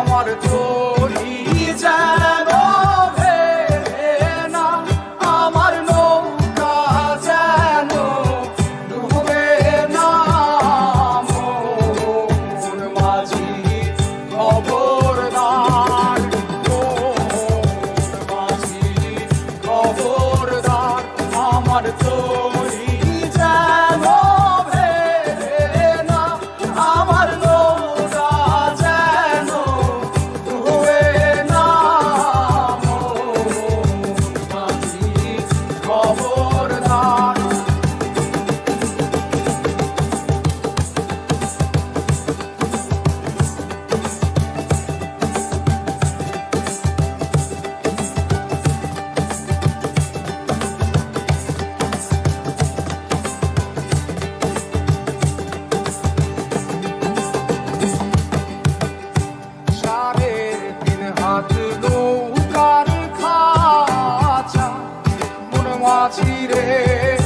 আমার ছোট আছি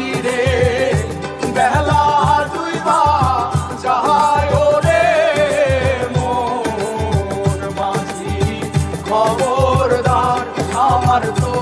চিরে বেলা দুইবা যাহায় রে মোর মাঝি খবরদার আমার তো